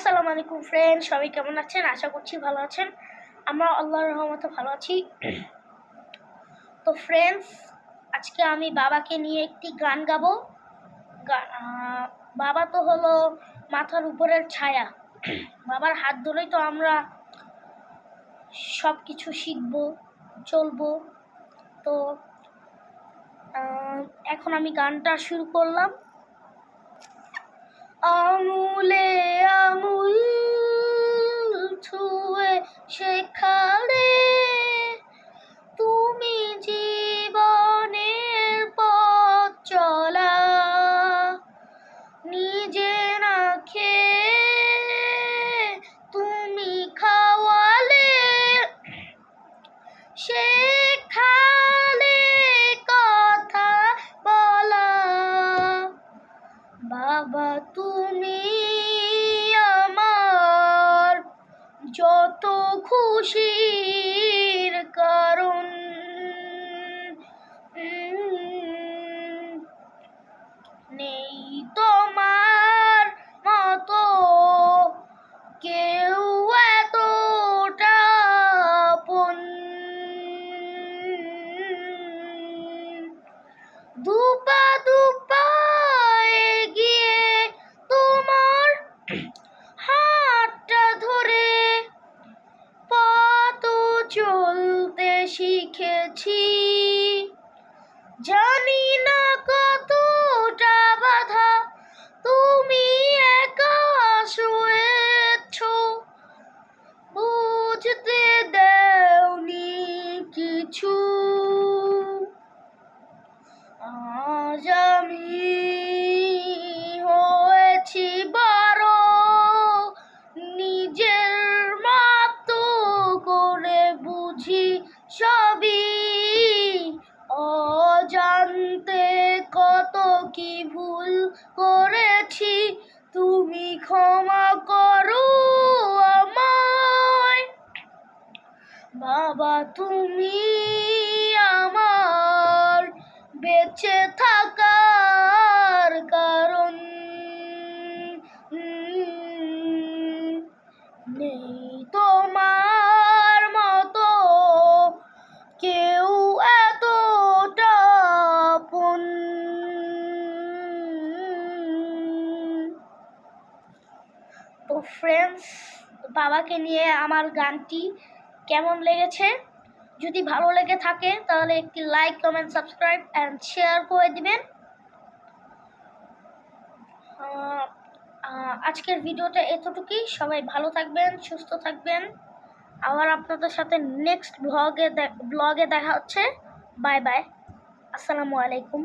আসসালামু আলাইকুম ফ্রেন্ড সবাই কেমন আছেন? আশা করছি ভালো আছেন। আমরা আল্লাহর রহমতে ভালো আছি। তো ফ্রেন্ডস আজকে আমি বাবাকে নিয়ে একটি গান গাবো। বাবা তো হলো মাথার উপরের ছায়া। বাবার হাত ধরেই তো আমরা সব কিছু শিখব, চলবো। তো এখন আমি গানটা শুরু করলাম। আঙুলে খুশির কারণ। নেই তোমার মতো কেউ এতটা দুপা দুপা এগিয়ে তোমার হাতটা শিখেছি জানি না কতটা বাধা তুমি একা শুয়েছ। বুঝতে করেছি। তুমি ক্ষমা করো আমায়। বাবা তুমি আমার বেঁচে থাকার ফ্রেন্ডস বাবাকে নিয়ে আমার গানটি কেমন লেগেছে? যদি ভালো লেগে থাকে, তাহলে একটি like comment subscribe and share করে দিবেন। আজকের ভিডিওটা এতটুকুই। সবাই ভালো থাকবেন, সুস্থ থাকবেন। আবার আপনাদের সাথে নেক্সট ব্লগে ব্লগে দেখা হচ্ছে। বাই বাই আসসালামু আলাইকুম।